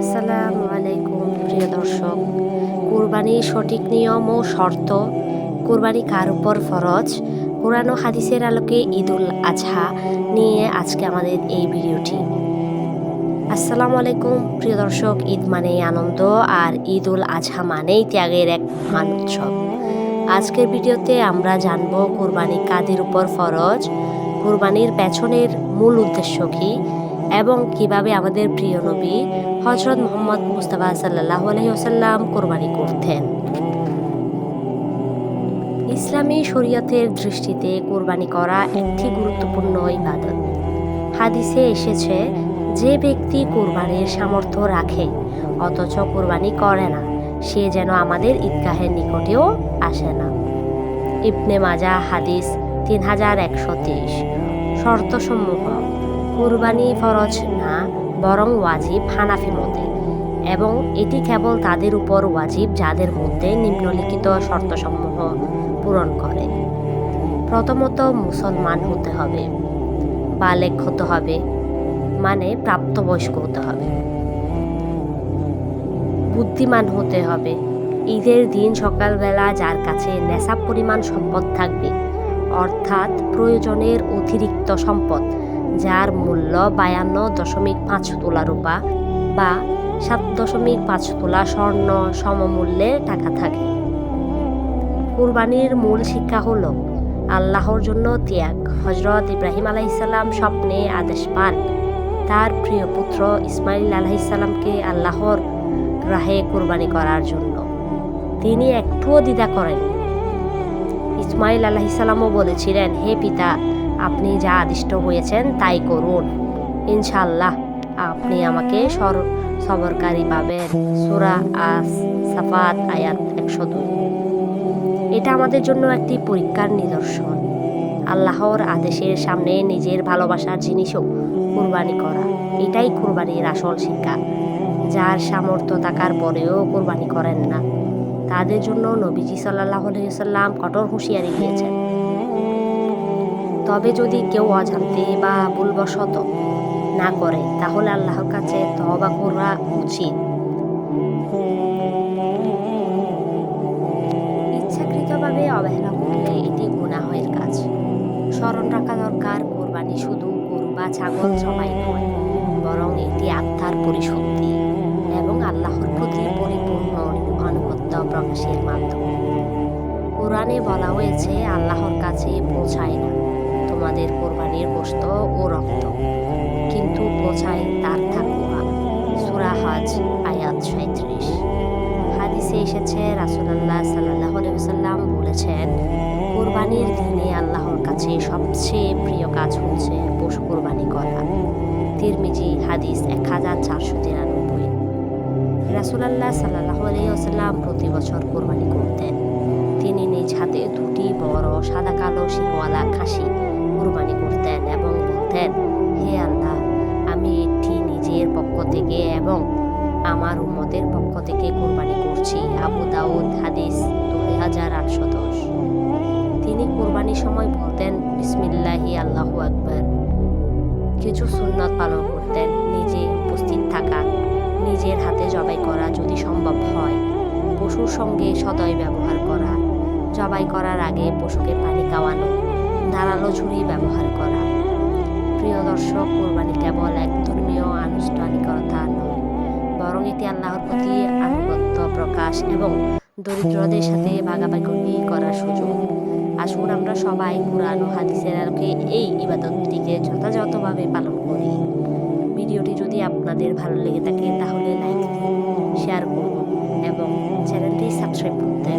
আসসালামু আলাইকুম, প্রিয় দর্শক। কুরবানির সঠিক নিয়ম ও শর্ত। কুরবানি কার উপর ফরজ? ও হাদিসের আলোকে ঈদুল আজহা নিয়ে আজকে আমাদের এই ভিডিওটি। আসসালামু আলাইকুম, প্রিয় দর্শক, ঈদ মানেই আনন্দ আর ঈদুল আজহা মানেই ত্যাগের এক মহান উৎসব। আজকের ভিডিওতে আমরা জানব কুরবানি কাদের উপর ফরজ, কুরবানির পেছনের মূল উদ্দেশ্য কী এবং কীভাবে আমাদের প্রিয় নবী হজরত মোহাম্মদ মুস্তাফা সাল্লাহ আলহিহাসাল্লাম কোরবানি করতেন। ইসলামী শরীয়তের দৃষ্টিতে কোরবানি করা একটি গুরুত্বপূর্ণ ইবাদত। হাদিসে এসেছে, যে ব্যক্তি কোরবানির সামর্থ্য রাখে, অথচ কোরবানি করে না, সে যেন আমাদের ঈদগাহের নিকটেও আসে না। ইবনে মাজা হাদিস তিন হাজার একশো তেইশ। শর্তসমূহ কুরবানি ফরজ না, বরং ওয়াজিব হানাফি মতে। এবং এটি কেবল তাদের উপর ওয়াজিব যাদের মধ্যে নিম্নলিখিত শর্তসমূহ পূরণ করে। প্রথমত মুসলমান হতে হবে বালেক হতে হবে মানে প্রাপ্তবয়স্ক হতে হবে। বুদ্ধিমান হতে হবে, ঈদের দিন সকালবেলা যার কাছে নেশাব পরিমাণ সম্পদ থাকবে, অর্থাৎ প্রয়োজনের অতিরিক্ত সম্পদ যার মূল্য বায়ান্ন দশমিক পাঁচ তোলা রূপা বা সাত দশমিক পাঁচ তোলা স্বর্ণ সমমূল্যে টাকা থাকে। কুরবানির মূল শিক্ষা হল আল্লাহর জন্য ত্যাগ। হজরত ইব্রাহিম আলাইসাল্লাম স্বপ্নে আদেশ পান। তার প্রিয় পুত্র ইসমাইল আলাইসাল্লামকে আল্লাহর রাহে কুরবানি করার জন্য। তিনি একটুও দ্বিধা করেন ইসমাইল আলাহিসাল্লামও বলেছিলেন, হে পিতা আপনি যা আদিষ্ট হয়েছেন তাই করুন। ইনশাল্লাহ আপনি আমাকে সর সবরকারী পাবেন সুরা আস সাফাত আয়াত একশো দুই। এটা আমাদের জন্য একটি পরীক্ষার নিদর্শন। আল্লাহর আদেশের সামনে নিজের ভালোবাসার জিনিসও কোরবানি করা। এটাই কোরবানির আসল শিক্ষা। যার সামর্থ্য থাকার পরেও কোরবানি করেন না। তাদের জন্য নবীজি সাল্লাহ সাল্লাম কঠোর হুঁশিয়ারি দিয়েছেন। তবে যদি কেউ অজান্তে বা ভুলবশত না করে, তাহলে আল্লাহর কাছে তহবা করা উচিত। ইচ্ছাকৃতভাবে অবহেলা করলে এটি গুনাহের কাজ। স্মরণ রাখা দরকার, কোরবানি শুধু গরু বা ছাগল জবাই নয়, বরং এটি আত্মার পরিশুদ্ধি এবং আল্লাহর প্রতি পরিপূর্ণ আনুগত্য প্রকাশের মাধ্যম। কোরআনে বলা হয়েছে, আল্লাহর গোস্ত ও রক্ত। কিন্তু পৌঁছায় তার থাকুয়া সুরা হজ আয়াত সাঁত্রিশ হাদিসে এসেছে, রাসুলাল্লাহ সাল্লাহ সাল্লাম বলেছেন, কোরবানির দিনে আল্লাহর কাছে সবচেয়ে প্রিয় কাজ হচ্ছে পশু কোরবানি করা। তিরমিজি, হাদিস এক হাজার চারশো তিরানব্বই। রাসুলাল্লাহ সাল্লাহ আলাইসাল্লাম প্রতি বছর কোরবানি করতেন। তিনি নিজ হাতে দুটি বড় সাদা কালো শিরওয়ালা খাসি কোরবানি করতেন এবং বলতেন, হে আল্লাহ, আমি এটি নিজের পক্ষ থেকে এবং আমার উম্মতের পক্ষ থেকে কোরবানি করছি। আবু দাউদ হাদিস দুই হাজার আটশো দশ। তিনি কোরবানির সময় বলতেন, বিসমিল্লাহি আল্লাহ আকবর। কিছু সুন্নত পালন করতেন, নিজে উপস্থিত থাকা, নিজের হাতে জবাই করা যদি সম্ভব হয়, পশুর সঙ্গে সদয় ব্যবহার করা, জবাই করার আগে পশুকে পানি খাওয়ানো। ধারালো ঝুড়ি ব্যবহার করা। প্রিয় দর্শক, কোরবানি কেবল এক ধর্মীয় আনুষ্ঠানিকতা নয়, বরং এটি আল্লাহর প্রতি আনুগত্য প্রকাশ এবং দরিদ্রদের সাথে ভাগাভাগি করার সুযোগ। আসুন আমরা সবাই কোরআন হাদিসের আলোকে এই ইবাদতটিকে যথাযথভাবে পালন করি। ভিডিওটি যদি আপনাদের ভালো লেগে থাকে, তাহলে লাইক দিন, শেয়ার করুন এবং চ্যানেলটি সাবস্ক্রাইব করতে